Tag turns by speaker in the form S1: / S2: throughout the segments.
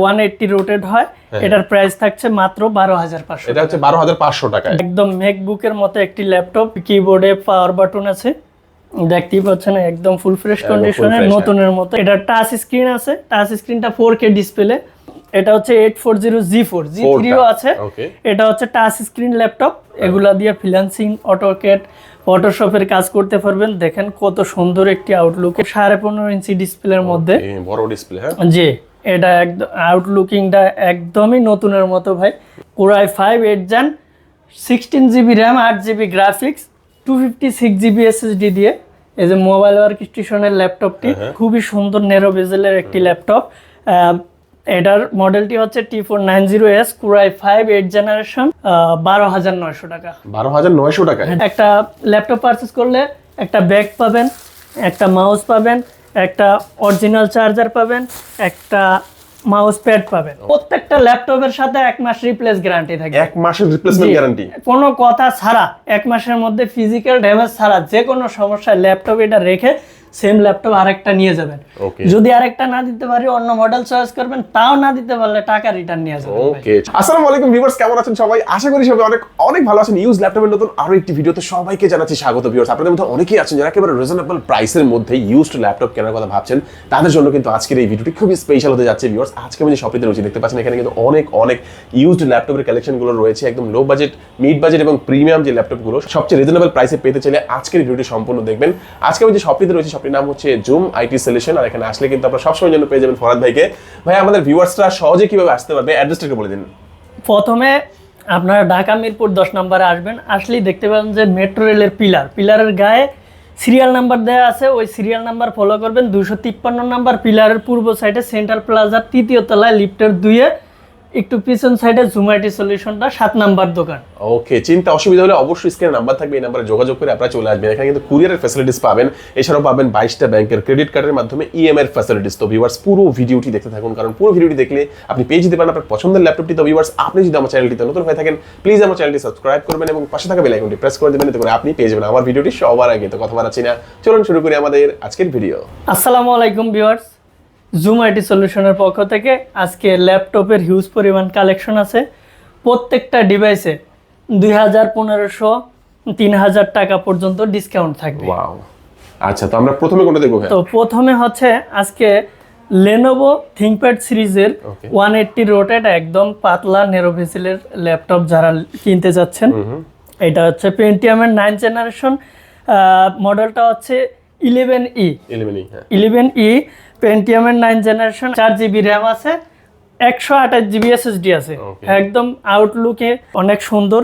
S1: One eighty rotated হয় এটার price থাকছে মাত্র বারো হাজার পাঁচশো
S2: এটা হচ্ছে বারো হাজার পাঁচশো টাকায়।
S1: একদম ম্যাকবুকের মতো একটি ল্যাপটপ কিবোর্ডে পাওয়ার বাটন আছে। দেখতেই পাচ্ছেন একদম ফুল ফ্রেশ কন্ডিশনে নতুনের মতো। এটা টাচ স্ক্রিন আছে টাচ স্ক্রিনটা ফোর কে ডিসপ্লে এটা হচ্ছে eight four zero G four G
S2: Four
S1: থ্রিও
S2: টা,
S1: আছে। এটা হচ্ছে টাচ স্ক্রিন ল্যাপটপ এগুলা দিয়ে ফ্রিল্যান্সিং অটোকেট ফটোশপের কাজ করতে পারবেন। দেখেন কত সুন্দর একটি আউটলুক সাড়ে পনেরো ইঞ্চি ডিসপ্লের মধ্যে।
S2: বড় ডিসপ্লে হ্যাঁ।
S1: জি। এটা একদম আউটলুকিংটা একদমই নতুনের মতো ভাই। কোরাই ফাইভ এইট জান সিক্সটিন জিবি র্যাম আট GB graphics two fifty six GB SSD দিয়ে। এই যে মোবাইল ওয়ার্ক স্টেশনের ল্যাপটপটি খুবই সুন্দর নেরো বেজেলের একটি ল্যাপটপ এটার মডেলটি হচ্ছে T four nine zero S core i five eight generation বারো হাজার নয়শো টাকা।
S2: বারো হাজার নয়শো টাকায়?
S1: একটা ল্যাপটপ পারচেস করলে একটা ব্যাগ পাবেন একটা মাউস পাবেন একটা অরিজিনাল চার্জার পাবেন একটা মাউস প্যাড পাবেন। প্রত্যেকটা ল্যাপটপের সাথে এক মাস রিপ্লেস গ্যারান্টি থাকে।
S2: এক মাসের রিপ্লেসমেন্ট। গ্যারান্টি
S1: কোনো কথা ছাড়া এক মাসের মধ্যে ফিজিক্যাল ড্যামেজ ছাড়া যে কোনো সমস্যায় ল্যাপটপ এটা রেখে সেম ল্যাপটপ আরেকটা নিয়ে যাবেন। যদি আরেকটা না দিতে পারি অন্য মডেল চয়েস করবেন তাও না দিতে পারলে টাকা রিটার্ন নিয়ে যাবেন
S2: ওকে আসসালামু আলাইকুম ভিউয়ার্স কেমন আছেন সবাই? আশা করি সবাই অনেক অনেক ভালো আছেন। ইউজ ল্যাপটপের নতুন আরও একটি ভিডিওতে সবাইকে জানাচ্ছি স্বাগত ভিউয়ার্স আপনাদের মধ্যে অনেকেই আছেন যারা একেবারে রিজনেবল প্রাইসের মধ্যে ইউজড ল্যাপটপ কেনার কথা ভাবছেন। তাদের জন্য কিন্তু আজকের এই ভিডিওটি খুবই স্পেশাল হতে যাচ্ছে ভিউয়ার্স আজকে আমি যে শপিতে রয়েছে দেখতে পাচ্ছেন এখানে কিন্তু অনেক অনেক ইউজড ল্যাপটপের কালেকশনগুলো রয়েছে। একদম লো বাজেট মিড বাজেট এবং প্রিমিয়াম যে ল্যাপটপগুলো সবচেয়ে রিজনেবল প্রাইসে পেতে চাইলে আজকের ভিডিওটি সম্পূর্ণ দেখবেন। আজকে আমি যে শপটিতে রয়েছে শপটির নাম হচ্ছে জুম আইটি সলিউশন, আর এখানে আসলে কিন্তু আপনারা সবসময় জন্য পেয়ে যাবেন ফরাদ ভাইকে। ভাই আমাদের ভিউয়ার্সরা সহজে কীভাবে আসতে পারবে? অ্যাড্রেসটাকে বলে দিন।
S1: প্রথমে আপনারা ঢাকা মিরপুর দশ নম্বরে আসবেন। আসলেই দেখতে পাবেন যে মেট্রো রেলের পিলার। পিলারের গায়ে সিরিয়াল নাম্বার দেওয়া আছে। ওই সিরিয়াল নাম্বার ফলো করবেন। দুশো তিপ্পান্ন নাম্বার পিলারের পূর্ব সাইডে সেন্ট্রাল প্লাজার তৃতীয় তলায় লিফটের দুইয়ে একটু পিছন সাইডে জুমাইটি সলিউশনটা সাত নাম্বার দোকান।
S2: ওকে চিন্তা অসুবিধা হলে অবশ্যই স্ক্রিনে নাম্বার থাকবে এই নাম্বারে যোগাযোগ করে আপনারা চলে আসবেন। এখানে কিন্তু কুরিয়ারের ফ্যাসিলিটিস পাবেন এছাড়াও পাবেন বাইশটা ব্যাংকের ক্রেডিট কার্ডের মাধ্যমে ইএমআই এর ফ্যাসিলিটিস তো ভিউয়ার্স পুরো ভিডিওটি দেখতে থাকুন কারণ পুরো ভিডিওটি দেখলে আপনি পেয়ে যেতে পারেন আপনার পছন্দের ল্যাপটপটি তো ভিউয়ার্স আপনি যদি আমার চ্যানেলটিতে নতুন হয়ে থাকেন প্লিজ আমার চ্যানেলটি সাবস্ক্রাইব করবেন এবং পাশে থাকা বেল আইকনটি প্রেস করে দেবেন এতে করে আপনি পেয়ে যাবেন। আমার ভিডিওটি সবার আগে। তো কথা বাড়াচ্ছি না। চলুন শুরু করি আমাদের আজকের ভিডিও
S1: আসসালামু আলাইকুম ভিউয়ার্স জুম আইটি সলিউশনের পক্ষ থেকে আজকে ল্যাপটপের হিউজ পরিমাণ কালেকশন আছে। প্রত্যেকটা ডিভাইসে দুই হাজার পনেরোশো তিন হাজার টাকা পর্যন্ত ডিসকাউন্ট থাকবে।
S2: আচ্ছা তো আমরা প্রথমে কোনটা দেখব
S1: তো প্রথমে হচ্ছে আজকে লেনোভো থিংকপ্যাড সিরিজের ওয়ান এইটটি রোটেড একদম পাতলা নেরোভেসিলের ল্যাপটপ যারা কিনতে যাচ্ছেন। এটা হচ্ছে পেন্টিয়ামের নাইন জেনারেশন মডেলটা হচ্ছে ইলেভেন ই
S2: ইলেভেনই হ্যাঁ।
S1: ইলেভেন ই পেন্টিয়ামের নাইন জেনারেশন চার জিবি র্যাম আছে একশো আঠাশ জিবি এসএসডি আছে. একদম আউটলুকে অনেক সুন্দর।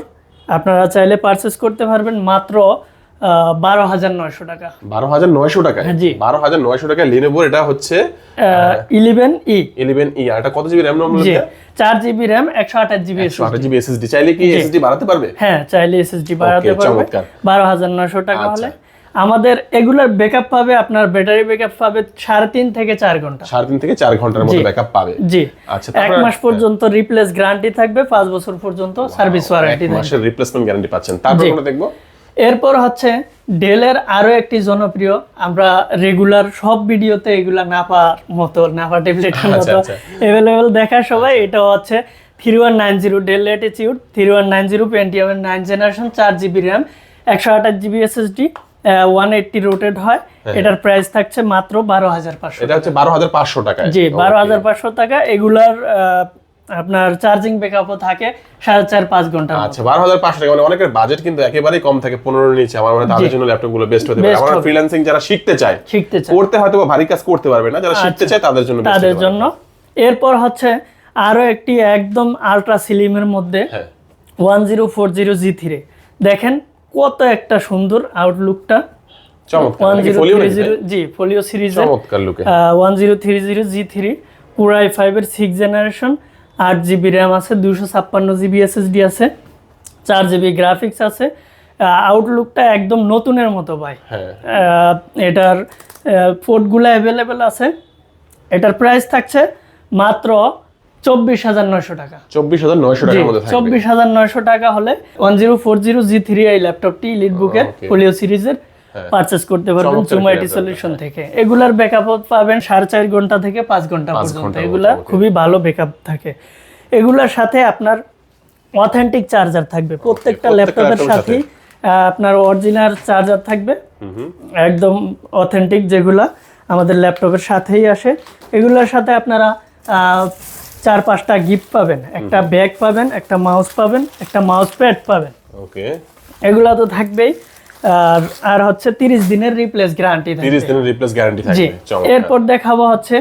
S1: আপনারা চাইলে পারচেস করতে পারবেন মাত্র বারো হাজার নয়শো টাকা।
S2: বারো হাজার নয়শো টাকা
S1: হ্যাঁ, জি।
S2: বারো হাজার নয়শো টাকা লিনোভোর এটা হচ্ছে
S1: ইলেভেন ই
S2: ইলেভেন ই আর এটা কত জিবি র্যাম
S1: জি চার জিবি র্যাম একশো আঠাশ জিবি
S2: আট জিবি এসএসডি চাইলে কি এসএসডি বাড়াতে পারবে?
S1: হ্যাঁ চাইলে এসএসডি বাড়াতে পারবে। বারো হাজার নয়শো টাকা
S2: আচ্ছা।
S1: হলে। আমাদের এগুলার ব্যাকআপ পাবে আপনার ব্যাটারি ব্যাকআপ পাবে সাড়ে তিন থেকে চার ঘণ্টা।
S2: সাড়ে তিন থেকে চার ঘণ্টার মতো ব্যাকআপ পাবে।
S1: জি।
S2: আচ্ছা
S1: এক মাস পর্যন্ত রিপ্লেস গ্যারান্টি থাকবে পাঁচ বছর পর্যন্ত সার্ভিস ওয়ারেন্টি
S2: মাসের রিপ্লেসমেন্ট গ্যারান্টি পাচ্ছেন। তারপর। কোনটা দেখব?
S1: এরপর হচ্ছে ডেলের আরও একটি জনপ্রিয় আমরা রেগুলার সব ভিডিওতে এগুলা নাপা মতো নাপা ট্যাবলেটের
S2: আচ্ছা,
S1: মতো
S2: আচ্ছা।
S1: অ্যাভেলেবেল দেখা সবাই এটা হচ্ছে three one nine zero Dell Latitude three one nine zero পেন্টিয়ামের nine generation চার জিবি র্যাম একশো আঠাশ GB SSD one eighty rotated হয়।
S2: হ্যাঁ।
S1: এটার প্রাইস থাকছে মাত্র বারো হাজার পাঁচশো
S2: এটা হচ্ছে বারো হাজার পাঁচশো টাকায়।
S1: জি বারো হাজার পাঁচশো টাকা। এগুলার আপনার চার্জিং ব্যাকআপও থাকে সাড়ে চার পাঁচ ঘণ্টা
S2: আচ্ছা বারো হাজার পাঁচশো টাকা। মানে অনেকের বাজেট কিন্তু একেবারেই কম থাকে পনেরো নিচে। আমার মনে তাদের জন্য ল্যাপটপগুলো বেস্ট হতে পারে। আমরা। ফ্রিল্যান্সিং যারা শিখতে চায়
S1: শিখতে চাই
S2: করতে হয়তো ভারী কাজ করতে পারবে না। যারা শিখতে চায় তাদের জন্য
S1: তাদের জন্য। এরপর হচ্ছে আরও একটি একদম আলট্রা সিলিমের মধ্যে one zero four zero G three দেখেন কত একটা সুন্দর আউটলুকটা one zero three zero G folio সিরিজের one zero three zero G three পুরাই ফাইভের সিক্স জেনারেশন আট জিবি র্যাম আছে দুশো ছাপ্পান্ন জিবি এসএসডি আছে চার জিবি গ্রাফিক্স আছে। আউটলুকটা একদম নতুনের মতো ভাই।
S2: হ্যাঁ।
S1: এটার পোর্টগুলো অ্যাভেলেবেল আছে। এটার প্রাইস থাকছে মাত্র চব্বিশ হাজার নয়শো টাকা।
S2: চব্বিশ হাজার নয়শো টাকার
S1: চব্বিশ হাজার নয়শো টাকা হলে one zero four zero G three এই ল্যাপটপটি বুকের ফোলিও সিরিজের পারচেস করতে পারবেন।
S2: চমৎকার
S1: জুম
S2: একটি
S1: আইটি
S2: laptop,
S1: সলিউশন থেকে। এগুলার ব্যাকআপ পাবেন সাড়ে চার ঘণ্টা থেকে পাঁচ
S2: ঘণ্টা
S1: পর্যন্ত। এগুলা খুবই ভালো ব্যাকআপ থাকে। এগুলার সাথে আপনার অথেন্টিক চার্জার থাকবে। প্রত্যেকটা ল্যাপটপের সাথেই আপনার অরিজিনাল চার্জার থাকবে। একদম অথেন্টিক যেগুলা আমাদের ল্যাপটপের সাথেই আসে। এগুলোর সাথে আপনারা আহ, চার পাঁচটা গিফট পাবেন। একটা ব্যাগ পাবেন একটা মাউস পাবেন একটা মাউস প্যাড পাবেন।
S2: ওকে।
S1: এগুলা তো থাকবেই। আর আর হচ্ছে তিরিশ দিনের রিপ্লেস গ্যারান্টি থাকবে।
S2: 30 দিনের রিপ্লেস গ্যারান্টি থাকবে।
S1: এরপর দেখাবো হচ্ছে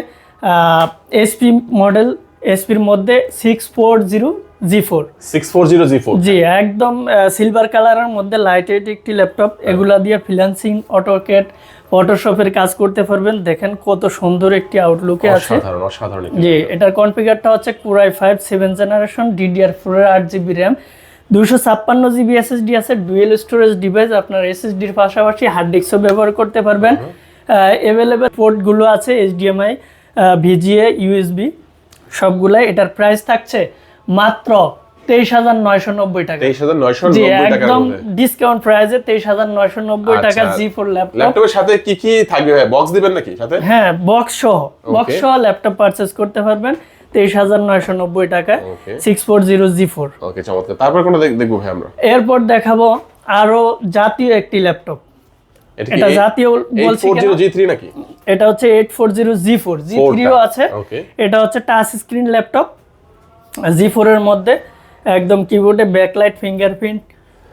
S1: এসপি মডেল এসপির মধ্যে six four zero G four
S2: 640 G4
S1: G একদম সিলভার কালারের মধ্যে লাইট ওয়েট একটি ল্যাপটপ এগুলা দিয়ে ফ্রিল্যান্সিং অটোকেট ফটোশপের কাজ করতে পারবেন। দেখেন কত সুন্দর একটি আউটলুকে আছে। জি এটার কনফিগারটা হচ্ছে core i five seven generation DDR four আট জিবি র্যাম দুশো ছাপ্পান্ন জিবি এসএসডি আছে ডুয়েল স্টোরেজ ডিভাইস আপনার এসএসডির পাশাপাশি হার্ড ডিস্কও ব্যবহার করতে পারবেন। অ্যাভেলেবেল পোর্টগুলো আছে এইচডিএমআই ভিজিএ ইউএসবি সবগুলাই এটার প্রাইস থাকছে মাত্র তেইশ হাজার নয়শো নব্বই টাকা।
S2: 23990
S1: জি
S2: টাকার
S1: একদম ডিসকাউন্ট প্রাইসে তেইশ হাজার নয়শো নব্বই টাকা
S2: আচ্ছা।
S1: জি ফোর ল্যাপটপ
S2: ল্যাপটপের সাথে কি কি থাকবে বক্স দিবেন নাকি সাথে?
S1: হ্যাঁ বক্স সহ। বক্স সহ ল্যাপটপ পারচেস করতে পারবেন তেইশ হাজার নয়শো নব্বই
S2: Okay.
S1: Six four zero G four
S2: okay চমৎকার। তারপর কোনটা দেখব ভাই আমরা?
S1: এরপর দেখাবো আরও জাতীয় একটি ল্যাপটপ
S2: এটা
S1: জাতীয় বলছি কেন?
S2: 840 G3 নাকি?
S1: এটা হচ্ছে eight four zero G four G থ্রিও আছে। এটা হচ্ছে টাচ স্ক্রিন ল্যাপটপ জি ফোরের মধ্যে একদম কিবোর্ডে ব্যাকলাইট ফিঙ্গারপ্রিন্ট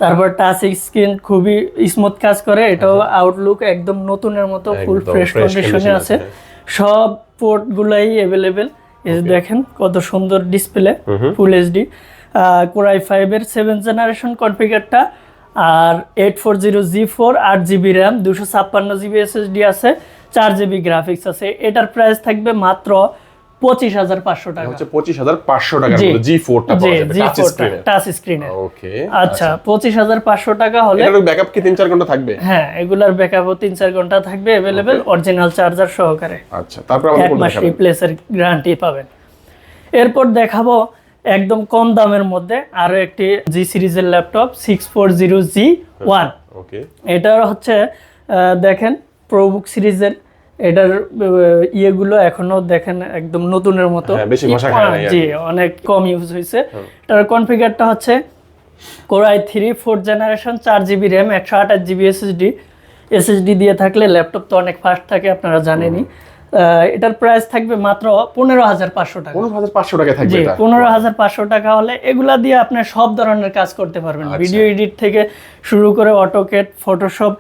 S1: তারপর টাচ স্ক্রিন খুবই স্মুথ কাজ করে এটাও আউটলুক একদম নতুনের মতো ফুল ফ্রেশ কন্ডিশনে আছে। সব পোর্টগুলাই অ্যাভেলেবেল এই দেখেন কত সুন্দর display full HD core i ফাইভের সেভেন জেনারেশন কনফিগারটা আর eight four zero G four আট জিবি র্যাম দুশো ছাপ্পান্ন জিবি এসএসডি আছে চার জিবি গ্রাফিক্স আছে। এটার প্রাইস থাকবে মাত্র পঁচিশ হাজার পাঁচশো টাকা।
S2: হচ্ছে 25500 টাকার
S1: জি।
S2: মধ্যে G4 টা
S1: জি ফোরটা
S2: স্ক্রিনে
S1: টাচ স্ক্রিনে
S2: ওকে
S1: আচ্ছা পঁচিশ হাজার পাঁচশো টাকা হলে
S2: এটার ব্যাকআপ কি 3 4 ঘণ্টা থাকবে?
S1: হ্যাঁ এগুলার ব্যাকআপও তিন চার ঘণ্টা থাকবে অ্যাভেলেবেল অরিজিনাল চার্জার সহকারে।
S2: আচ্ছা তারপর আমাদের
S1: এক মাস রিপ্লেসের গ্যারান্টি পাবেন। এরপর দেখাবো একদম কম দামের মধ্যে আরও একটি জি সিরিজের laptop six four zero G one
S2: okay
S1: এটার হচ্ছে দেখেন প্রোবুক সিরিজের এটার ইয়েগুলো এখনও দেখেন একদম নতুনের মতো।
S2: হ্যাঁ, বেশি
S1: জি অনেক কম ইউজ হয়েছে এটার কনফিগারটা হচ্ছে core i three four generation চার জিবি র্যাম একশো আঠাশ জিবি এসএসডি এসএসডি দিয়ে থাকলে ল্যাপটপ তো অনেক ফাস্ট থাকে আপনারা জানেনই। এটার প্রাইস থাকবে মাত্র পনেরো হাজার পাঁচশো টাকা।
S2: 15500 টাকা থাকবে
S1: জি পনেরো হাজার পাঁচশো টাকা হলে এগুলা দিয়ে আপনি সব ধরনের কাজ করতে পারবেন।
S2: আচ্ছা।
S1: ভিডিও এডিট থেকে শুরু করে অটোকেট ফটোশপ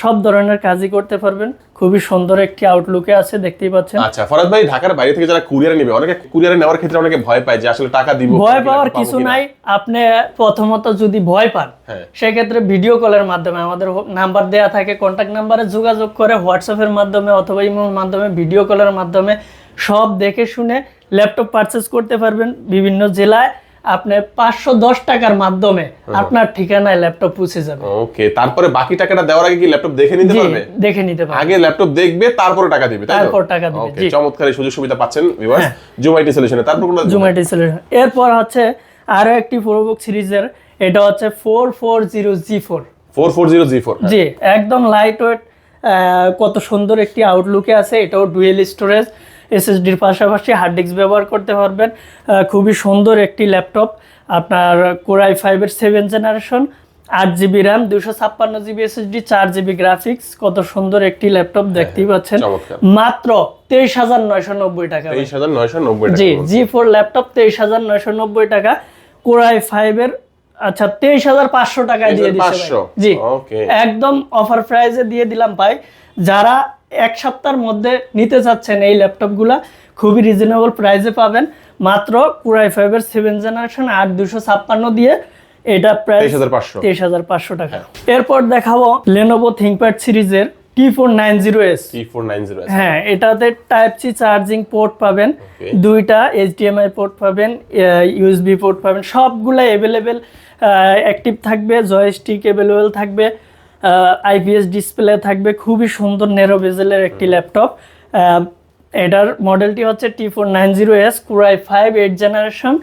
S1: সব ধরনের কাজই করতে পারবেন। খুবই সুন্দর একটি আউটলুকে আছে দেখতেই পাচ্ছেন।
S2: আচ্ছা ফরাদ ভাই ঢাকার বাইরে থেকে যারা কুরিয়ারে নেবে অনেকে কুরিয়ারে নেওয়ার ক্ষেত্রে অনেকে ভয় পায় যে আসলে টাকা দিব
S1: ভয় পাওয়ার কিছু নাই। আপনি প্রথমত যদি ভয় পান
S2: হ্যাঁ।
S1: সেক্ষেত্রে ভিডিও কলের মাধ্যমে আমাদের নাম্বার দেয়া থাকে কন্ট্যাক্ট নাম্বারে যোগাযোগ করে হোয়াটসঅ্যাপের মাধ্যমে অথবা ইমোর মাধ্যমে ভিডিও কলের মাধ্যমে সব দেখে শুনে ল্যাপটপ পারচেস করতে পারবেন বিভিন্ন জেলায়। আপনি পাঁচশো দশ টাকার মাধ্যমে আপনার ঠিকানায় ল্যাপটপ পৌঁছে যাবে।
S2: ওকে তারপরে বাকি টাকাটা দেওয়ার আগে কি ল্যাপটপ দেখে নিতে পারবে?
S1: দেখে নিতে পারবেন
S2: আগে ল্যাপটপ দেখবে তারপরে টাকা দিবে
S1: তারপর টাকা দিবে,
S2: ওকে।
S1: হ্যাঁ।
S2: চমৎকার এই সুযোগ সুবিধা পাচ্ছেন ভিউয়ার্স জুম আইটি সলিউশনে তারপর কোনটা
S1: জুমাইটি সলিউশন এরপর হচ্ছে আরও একটি প্রোবুক সিরিজের এটা হচ্ছে four four zero G four
S2: 440 G4
S1: G একদম লাইট ওয়েট কত সুন্দর একটি আউটলুকে আছে এটাও ডুয়েল স্টোরেজ এসএসডির পাশাপাশি হার্ড ডিস্ক ব্যবহার করতে পারবেন। খুবই সুন্দর একটি ল্যাপটপ আপনার কোরাই ফাইভের সেভেন জেনারেশন আট জিবি র্যাম দুশো ছাপ্পান্ন জিবি এসএসডি চার জিবি গ্রাফিক্স কত সুন্দর একটি ল্যাপটপ দেখতেই পাচ্ছেন। মাত্র তেইশ হাজার নয়শো নব্বই টাকা
S2: 23990 টাকা
S1: জি জি ফোর ল্যাপটপ তেইশ হাজার নয়শো নব্বই টাকা কোরাই ফাইভের আচ্ছা তেইশ হাজার পাঁচশো টাকায় দিয়ে দিচ্ছে ভাই।
S2: 23,500
S1: জি একদম অফার প্রাইসে দিয়ে দিলাম ভাই। যারা এক সপ্তাহের মধ্যে নিতে চাচ্ছেন এই ল্যাপটপগুলা। খুবই রিজনেবল প্রাইসে পাবেন। মাত্র কুরাই ফাইভের সেভেন জেনারেশন আট দুশো ছাপ্পান্ন দিয়ে এটা
S2: 23,500
S1: তেইশ হাজার পাঁচশো। টাকা। এরপর দেখাবো লেনোভো থিঙ্কপ্যাড সিরিজের T four nine zero S
S2: T490 আছে
S1: হ্যাঁ এটাতে টাইপ সি চার্জিং পোর্ট পাবেন. দুইটা এইচডিএমআই পোর্ট পাবেন ইউএসবি পোর্ট পাবেন। সবগুলো অ্যাভেলেবেল অ্যাক্টিভ থাকবে জয়স্টিক অ্যাভেলেবেল থাকবে। আইপিএস ডিসপ্লে থাকবে খুবই সুন্দর নেরো বেজেলের একটি ল্যাপটপ এটার মডেলটি হচ্ছে T four nine zero S core i five eight generation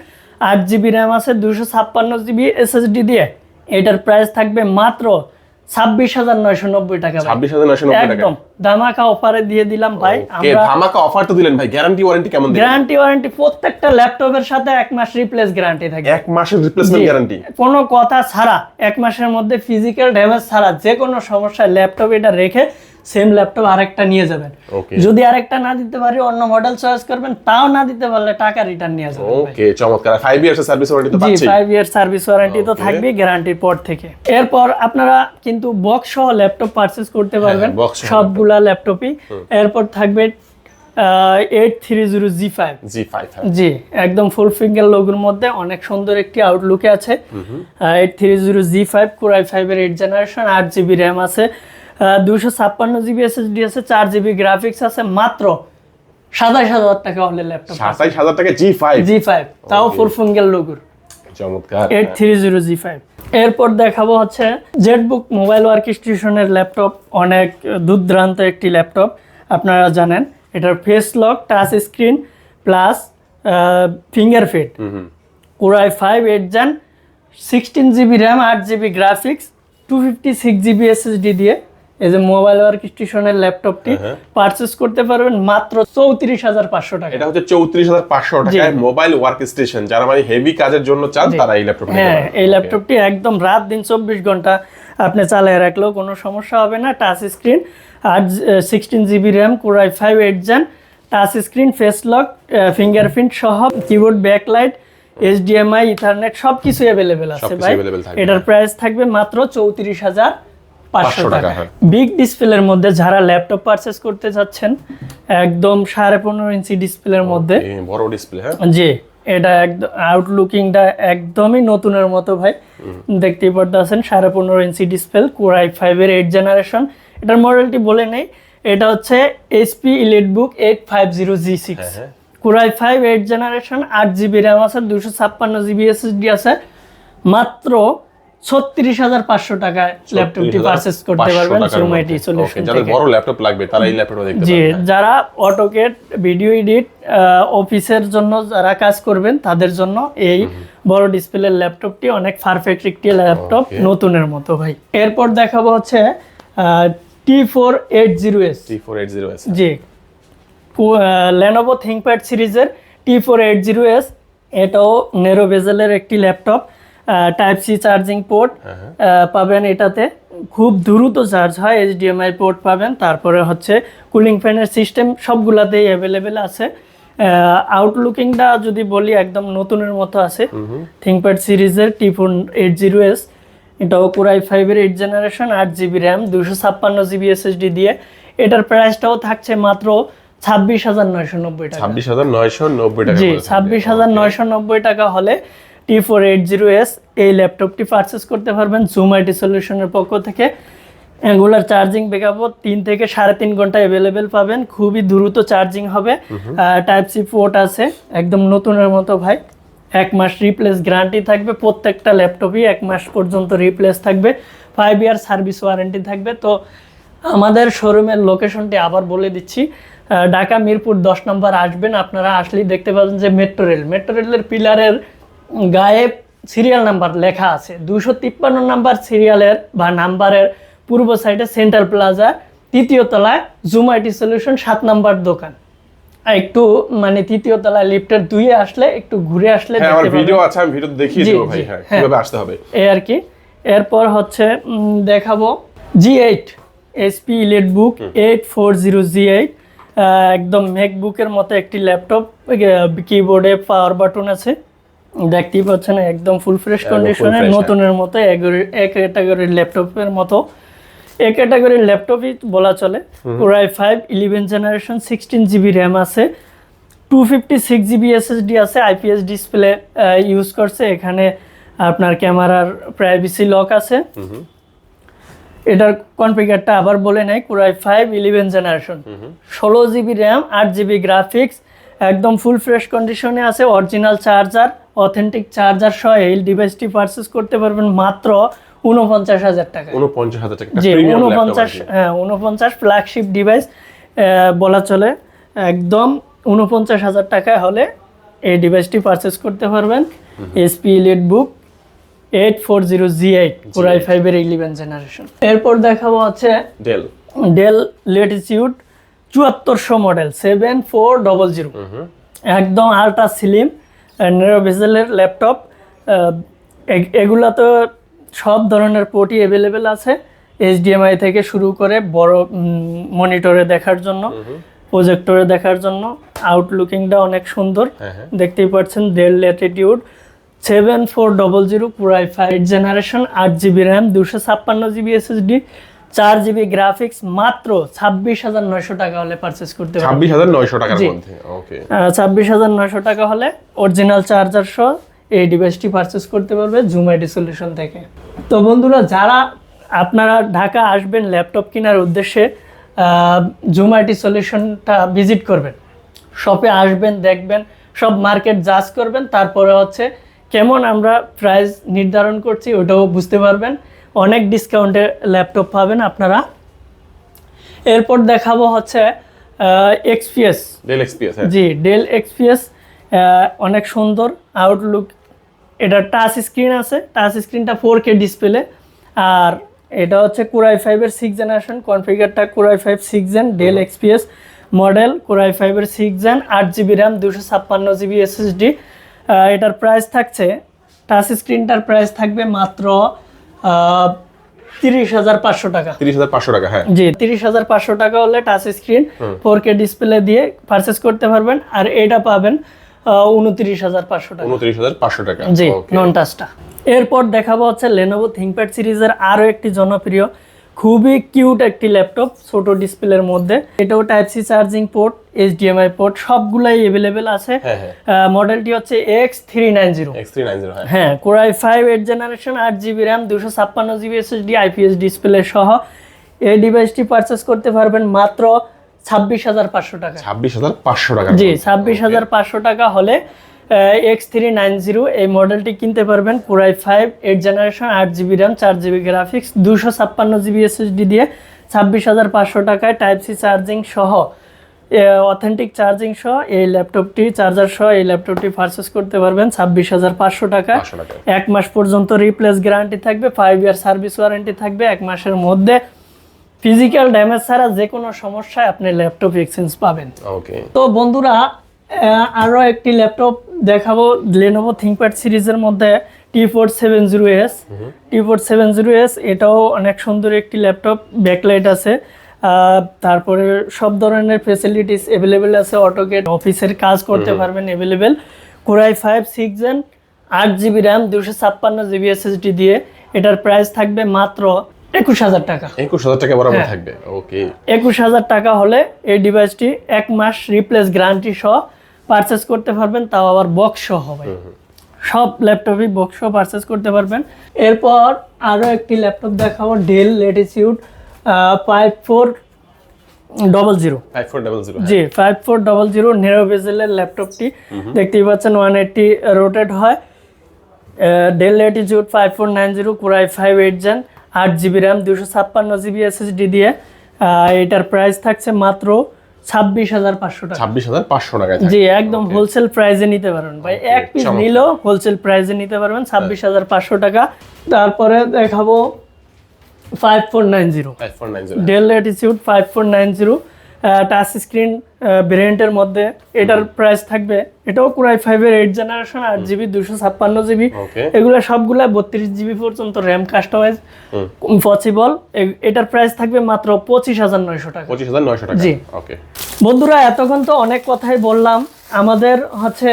S1: আট জিবি র্যাম আছে দুশো ছাপ্পান্ন জিবি এসএসডি দিয়ে। এটার প্রাইস থাকবে মাত্র ছাব্বিশ হাজার নয়শো নব্বই টাকা
S2: ছাব্বিশ হাজার নয়শো নব্বই টাকা।
S1: ধামাকা অফারে দিয়ে দিলাম ভাই
S2: ধামাকা অফার তো দিলেন ভাই। গ্যারান্টি ওয়ারেন্টি কেমন
S1: গ্যারান্টি ওয়ারেন্টি প্রত্যেকটা ল্যাপটপের সাথে এক মাস রিপ্লেস গ্যারান্টি থাকে।
S2: এক মাসের রিপ্লেসমেন্ট গ্যারান্টি
S1: কোনো কথা ছাড়া এক মাসের মধ্যে ফিজিক্যাল ড্যামেজ ছাড়া যে কোনো সমস্যায় ল্যাপটপ এটা রেখে সেম ল্যাপটপ আরেকটা নিয়ে যাবেন। যদি আরেকটা না দিতে পারি অন্য মডেল চয়েস করবেন তাও না দিতে পারলে টাকা রিটার্ন নিয়ে যাবেন
S2: ওকে চমৎকার। ফাইভ ইয়ার্স সার্ভিস ওয়ারেন্টি তো
S1: জি
S2: পাচ্ছি
S1: ফাইভ ইয়ার সার্ভিস ওয়ারেন্টি তো থাকবে গ্যারান্টির পর থেকে। এরপর আপনারা কিন্তু বক্স সহ ল্যাপটপ পারচেস করতে পারবেন সবগুলা ল্যাপটপই এরপর থাকবে জিরো জি
S2: জি
S1: জি একদম ফুল ফিঙ্গার লোগোর মধ্যে অনেক সুন্দর একটি আউটলুকে আছে। Eight three zero G five core i ফাইভের এইট জেনারেশন আট জিবি র্যাম আছে। দুশো ছাপ্পান্ন জিবি এসএসডি আছে চার জিবি গ্রাফিক্স আছে মাত্র সাতাশ হাজার টাকা হলে ল্যাপটপ
S2: সাতাইশ হাজার টাকা জি ফাইভ
S1: জি ফাইভ তাও ফুল ফিঙ্গার লোগোর
S2: চমৎকার।
S1: Eight three zero G five এরপর দেখাবো হচ্ছে জেটবুক মোবাইল ওয়ার্ক স্টেশনের ল্যাপটপ অনেক দুর্দান্ত একটি ল্যাপটপ আপনারা জানেন। এটার face lock touch screen plus fingerprint core i five eight gen sixteen GB RAM আট GB graphics two fifty six GB SSD দিয়ে এই যে মোবাইল ওয়ার্ক স্টেশনের ল্যাপটপটি। পারচেস করতে পারবেন মাত্র চৌত্রিশ হাজার পাঁচশো টাকা।
S2: এটা হচ্ছে চৌত্রিশ হাজার পাঁচশো টাকায় মোবাইল ওয়ার্ক স্টেশন যারা মানে হেভি কাজের জন্য চান তারা এই ল্যাপটপ
S1: হ্যাঁ এই ল্যাপটপটি একদম রাত দিন চব্বিশ ঘণ্টা আপনি চালিয়ে রাখলেও কোনো সমস্যা হবে না। Touch screen R sixteen GB RAM core i five eight gen touch screen face lock fingerprint সহ কিবোর্ড ব্যাকলাইট এইচডিএমআই ইথারনেট সব কিছু অ্যাভেলেবেল আছে ভাই। এটার প্রাইস থাকবে মাত্র চৌত্রিশ হাজার পাঁচশো
S2: 500 টাকা।
S1: বিগ ডিসপ্লের মধ্যে যারা ল্যাপটপ পারচেস করতে চাচ্ছেন একদম সাড়ে পনেরো ইঞ্চি ডিসপ্লের মধ্যে।
S2: বড় ডিসপ্লে হ্যাঁ?
S1: জি এটা একদম আউটলুকিংটা একদমই নতুনের মতো ভাই। দেখতেই পারতেছেন সাড়ে পনেরো ইঞ্চি ডিসপ্লে কোরাই ফাইভের এইট জেনারেশন এটার মডেলটি বলে নেই এটা হচ্ছে HP elite book eight five zero G six. Core i five eight generation আট জিবি র্যাম আছে দুশো ছাপ্পান্ন জিবি এসএসডি আছে। মাত্র ছত্রিশ হাজার পাঁচশো টাকায় ল্যাপটপটি পারচেস করতে
S2: 500
S1: পারবেন জুমাইটি সলিউশন
S2: যাদের বড় ল্যাপটপ লাগবে তারা এই ল্যাপটপটা দেখতে
S1: জি। যারা অটোকেট ভিডিও এডিট অফিসের জন্য যারা কাজ করবেন তাদের জন্য এই বড় ডিসপ্লের ল্যাপটপটি অনেক পারফেক্ট একটি ল্যাপটপ নতুনের মতো ভাই। এরপর দেখাবো হচ্ছে T four eight zero S
S2: G four eight zero আছে
S1: জি লেনোভো থিঙ্কপ্যাড সিরিজের T four eight zero S এটাও নেরো বেজেলের একটি laptop type C charging port পাবেন এটাতে। খুব দ্রুত চার্জ হয় এইচডিএমআই পোর্ট পাবেন। তারপরে হচ্ছে কুলিং ফ্যানের সিস্টেম সবগুলাতেই অ্যাভেলেবেল আছে। আউটলুকিংটা যদি বলি একদম নতুনের মতো আছে। থিঙ্কপ্যাড সিরিজের T four eight zero S এটা এটাও কোরাই ফাইভের এইট জেনারেশন আট জিবি র্যাম দুশো ছাপ্পান্ন জিবি এসএসডি দিয়ে। এটার প্রাইসটাও থাকছে মাত্র ছাব্বিশ হাজার নয়শো নব্বই টাকা।
S2: ছাব্বিশ হাজার নয়শো নব্বই টাকা
S1: জি ছাব্বিশ হাজার নয়শো নব্বই টাকা হলে T four eight zero S এই ল্যাপটপটি পারচেস করতে পারবেন জুম আইটি সলিউশনের পক্ষ থেকে। এগুলার চার্জিং ব্যাকআপও তিন থেকে সাড়ে তিন ঘণ্টা অ্যাভেলেবেল পাবেন। খুবই দ্রুত চার্জিং হবে। টাইপ সি পোর্ট আছে। একদম নতুনের মতো ভাই। এক মাস রিপ্লেস গ্যারান্টি থাকবে। প্রত্যেকটা ল্যাপটপই এক মাস পর্যন্ত রিপ্লেস থাকবে। ফাইভ ইয়ার সার্ভিস ওয়ারেন্টি থাকবে। তো আমাদের শোরুমের লোকেশনটি আবার বলে দিচ্ছি। ঢাকা মিরপুর দশ নম্বর আসবেন। আপনারা আসলেই দেখতে পাবেন যে মেট্রো রেল মেট্রো রেলের পিলারের গায়ে সিরিয়াল নাম্বার লেখা আছে। দুশো তিপ্পান্ন নাম্বার সিরিয়ালের বা নাম্বারের পূর্ব সাইডে সেন্ট্রাল প্লাজা তৃতীয় তলায় জুম আইটি সলিউশন সাত নাম্বার দোকান। একটু মানে তৃতীয় তলায় লিফটের দুইয়ে আসলে একটু ঘুরে আসলে
S2: হ্যাঁ
S1: দেখতে
S2: ভিডিও আছে আমি ভিডিও দেখিয়ে দেবো ভাই হ্যাঁ
S1: হ্যাঁ।
S2: কীভাবে আসতে হবে।
S1: এই আর কি। এরপর হচ্ছে দেখাবো G eight HP elite book eight four zero G eight একদম ম্যাকবুকের মতো একটি ল্যাপটপ কিবোর্ডে পাওয়ার বাটন আছে। দেখতেই পাচ্ছেন একদম ফুল ফ্রেশ কন্ডিশনে। নতুনের মতো এক- ক্যাটাগরির ল্যাপটপের মতো। এ ক্যাটাগরির ল্যাপটপই বলা চলে। Core i five eleven generation sixteen GB RAM আছে। Two fifty six GB SSD আছে আইপিএস ডিসপ্লে ইউজ করছে। এখানে আপনার ক্যামেরার প্রাইভেসি লক আছে। এটার কনফিগারটা আবার বলে নেই core i five eleven generation ষোলো জিবি র্যাম আট জিবি গ্রাফিক্স একদম ফুল ফ্রেশ কন্ডিশনে আছে অরিজিনাল চার্জার অথেন্টিক চার্জার সহ এই ডিভাইসটি পারচেস করতে পারবেন মাত্র উনপঞ্চাশ হাজার টাকা
S2: উনপঞ্চাশ হাজার টাকা
S1: জি উনপঞ্চাশ হ্যাঁ উনপঞ্চাশ ফ্ল্যাগশিপ ডিভাইস বলা চলে। একদম উনপঞ্চাশ হাজার টাকায় হলে এই ডিভাইসটি পারচেস করতে পারবেন। HP elite book eight four zero G eight core i ফাইভের ইলেভেন জেনারেশন এরপর দেখাবো হচ্ছে
S2: Dell
S1: Dell Latitude চুয়াত্তরশো model seven four double zero একদম আল্ট্রা স্লিম নেরোভেজেলের ল্যাপটপ এগুলা তো সব ধরনের পোর্টই অ্যাভেলেবেল আছে এইচডিএমআই থেকে শুরু করে বড় মনিটরে দেখার জন্য প্রজেক্টরে দেখার জন্য আউটলুকিংটা অনেক সুন্দর। দেখতেই পাচ্ছেন Dell Latitude seven four double zero core i five generation আট জিবি র্যাম দুশো ছাপ্পান্ন জিবি এসএসডি চার জিবি গ্রাফিক্স মাত্র ছাব্বিশ হাজার নয়শো টাকা হলে পারচেস করতে পারবেন।
S2: ছাব্বিশ হাজার নয়শো টাকার মধ্যে ওকে
S1: ছাব্বিশ হাজার নয়শো টাকা হলে অরিজিনাল চার্জার সহ এই ডিভাইসটি পারচেস করতে পারবে জুম আইডি সলিউশন থেকে। তো বন্ধুরা যারা আপনারা ঢাকা আসবেন ল্যাপটপ কেনার উদ্দেশ্যে জুম আইটি সলিউশনটা ভিজিট করবেন। শপে আসবেন দেখবেন সব মার্কেট জাজ করবেন তারপরে হচ্ছে কেমন আমরা প্রাইস নির্ধারণ করছি ওটাও বুঝতে পারবেন। অনেক ডিসকাউন্টে ল্যাপটপ পাবেন আপনারা। এরপর দেখাবো হচ্ছে XPS
S2: Dell XPS
S1: G Dell XPS অনেক সুন্দর। আউটলুক এটা টাচ স্ক্রিন আছে টাচ স্ক্রিনটা ফোর কে ডিসপ্লে আর এটা হচ্ছে কোরাই ফাইভের six generation কনফিগারটা core i five six gen Dell XPS model core i ফাইভের সিক্স জেন আট জিবি র্যাম দুশো ছাপ্পান্ন জিবি এসএসডি এটার প্রাইস থাকছে টাচ স্ক্রিনটার প্রাইস থাকবে মাত্র তিরিশ হাজার পাঁচশো টাকা।
S2: তিরিশ হাজার পাঁচশো টাকা হ্যাঁ।
S1: জি তিরিশ হাজার পাঁচশো টাকা হলে touch screen four K display দিয়ে পারচেস করতে পারবেন আর এটা পাবেন উনত্রিশ হাজার পাঁচশো টাকা।
S2: উনত্রিশ হাজার পাঁচশো টাকা
S1: জি. নন টাচটা এরপর দেখাবো হচ্ছে লেনোভো থিঙ্কপ্যাড সিরিজের আরও একটি জনপ্রিয় খুবই কিউট একটি ল্যাপটপ ছোট ডিসপ্লের মধ্যে। এটাও type C charging port HDMI port সবগুলাই অ্যাভেলেবেল আছে।
S2: হ্যাঁ হ্যাঁ।
S1: মডেলটি হচ্ছে এক্স থ্রি নাইন জিরো
S2: হ্যাঁ।
S1: হ্যাঁ core i five eight generation আট জিবি র্যাম দুশো ছাপ্পান্ন জিবি এসএসডি আইপিএস ডিসপ্লে সহ। এই ডিভাইসটি পারচেস করতে পারবেন মাত্র ছাব্বিশ হাজার পাঁচশো টাকা।
S2: ছাব্বিশ হাজার পাঁচশো টাকা।
S1: জি ছাব্বিশ হাজার পাঁচশো টাকা হলে এক্স থ্রি নাইন জিরো এই মডেলটি কিনতে পারবেন core i five eight generation আট জিবি র্যাম চার জিবি গ্রাফিক্স দুশো ছাপ্পান্ন জিবি এসএসডি দিয়ে ছাব্বিশ হাজার পাঁচশো টাকায় টাইপ সি চার্জিং সহ অথেন্টিক চার্জিং সহ এই ল্যাপটপটি চার্জার সহ এই ল্যাপটপটি পারচেস করতে পারবেন ছাব্বিশ হাজার পাঁচশো টাকা। এক মাস পর্যন্ত রিপ্লেস গ্যারান্টি থাকবে ফাইভ ইয়ার সার্ভিস ওয়ারেন্টি থাকবে এক মাসের মধ্যে ফিজিক্যাল ড্যামেজ ছাড়া যে কোনো সমস্যায় আপনি ল্যাপটপ এক্সচেঞ্জ পাবেন।
S2: ওকে
S1: তো বন্ধুরা আহ, আরও একটি ল্যাপটপ দেখাবো লেনোভো থিঙ্কপ্যাড সিরিজের মধ্যে T four seven zero S T four seven zero S এটাও অনেক সুন্দর একটি ল্যাপটপ ব্যাকলাইট আছে। তারপরে সব ধরনের ফেসিলিটিস অ্যাভেলেবেল আছে অটোকেট অফিসের কাজ করতে পারবেন available core i five six gen আট জিবি র্যাম দুশো ছাপ্পান্ন জিবি এসএসডি দিয়ে। এটার প্রাইস থাকবে মাত্র একুশ হাজার টাকা।
S2: একুশ হাজার টাকা বরাবর
S1: হ্যাঁ।
S2: থাকবে ওকে
S1: একুশ হাজার টাকা হলে এই ডিভাইসটি এক মাস রিপ্লেস গ্যারান্টি সহ পারচেস করতে পারবেন তাও আবার বক্স সহ হবে। সব ল্যাপটপই বক্স সহ পারচেস করতে পারবেন। এরপর আরও একটি ল্যাপটপ দেখাবো Dell Latitude five four double zero G five four double zero narrow বেজেলের ল্যাপটপটি। দেখতেই পাচ্ছেন ওয়ান এইটটি রোটেট হয়। Dell Latitude five four nine zero core i five eight gen আট জিবি র্যাম দুশো ছাপ্পান্ন জিবি এসএসডি দিয়ে। এটার প্রাইস থাকছে মাত্র ছাব্বিশ হাজার পাঁচশো টাকা।
S2: ছাব্বিশ হাজার পাঁচশো টাকা
S1: জি একদম হোলসেল প্রাইসে নিতে পারবেন। ভাই এক পিস। নিলেও হোলসেল প্রাইসে নিতে পারবেন ছাব্বিশ হাজার পাঁচশো টাকা। তারপরে দেখাবো five four nine zero
S2: five four nine zero
S1: Dell অ্যাটিচিউড five four nine zero touch screen ভেরিয়েন্টের মধ্যে এটার প্রাইস থাকবে। এটাও কুরাই ফাইভের এইট জেনারেশন আট জিবি দুশো ছাপ্পান্ন জিবি এগুলো সবগুলা বত্রিশ জিবি পর্যন্ত র্যাম কাস্টমাইজ। পসিবল এটার প্রাইস থাকবে মাত্র পঁচিশ হাজার নয়শো টাকা।
S2: পঁচিশ হাজার নয়শো টাকা।
S1: জি।
S2: ওকে
S1: বন্ধুরা এতক্ষণ তো অনেক কথাই বললাম। আমাদের হচ্ছে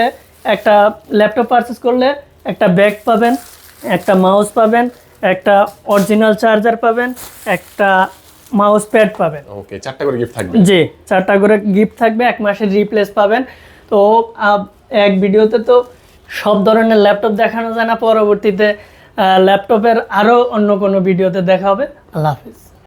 S1: একটা ল্যাপটপ পারচেস করলে একটা ব্যাগ পাবেন একটা মাউস পাবেন একটা অরিজিনাল চার্জার পাবেন একটা মাউস প্যাড পাবেন।
S2: ওকে চারটা করে গিফট থাকবে।
S1: জি চারটা করে গিফট থাকবে এক মাসের রিপ্লেস পাবেন। তো এক ভিডিওতে তো সব ধরনের ল্যাপটপ দেখানো যায় না পরবর্তীতে ল্যাপটপের আরও অন্য কোনো ভিডিওতে দেখা হবে। আল্লাহ হাফিজ।